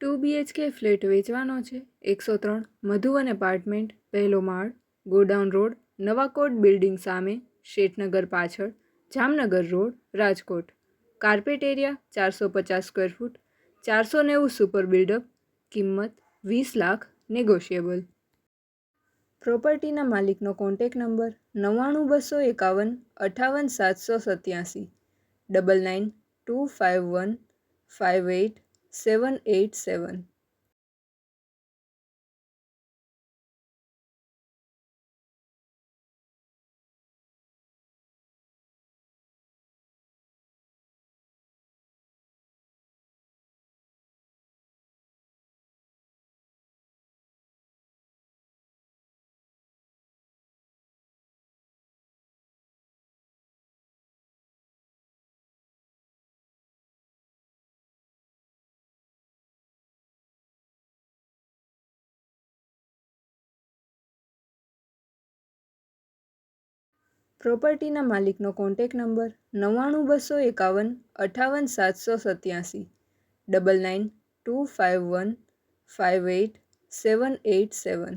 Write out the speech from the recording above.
Two BHK flat વેચવાનો છે. એકસો ત્રણ મધુવન એપાર્ટમેન્ટ પહેલો માળ, ગોડાઉન રોડ, નવાકોટ બિલ્ડિંગ સામે, શેઠનગર પાછળ, Jamnagar road, Rajkot. Carpet area ચારસો પચાસ સ્ક્વેર ફૂટ ચારસો નેવું સુપર બિલ્ડઅપ કિંમત વીસ લાખ નેગોશિયેબલ પ્રોપર્ટીના માલિકનો કોન્ટેક નંબર નવ્વાણું બસો એકાવન અઠાવન સાતસો સત્યાસી. Double nine two five one five eight 787 પ્રોપર્ટીના માલિકનો કોન્ટેક નંબર નવ્વાણું બસો એકાવન અઠાવન સાતસો સત્યાસી. Double nine two five one five eight seven eight seven.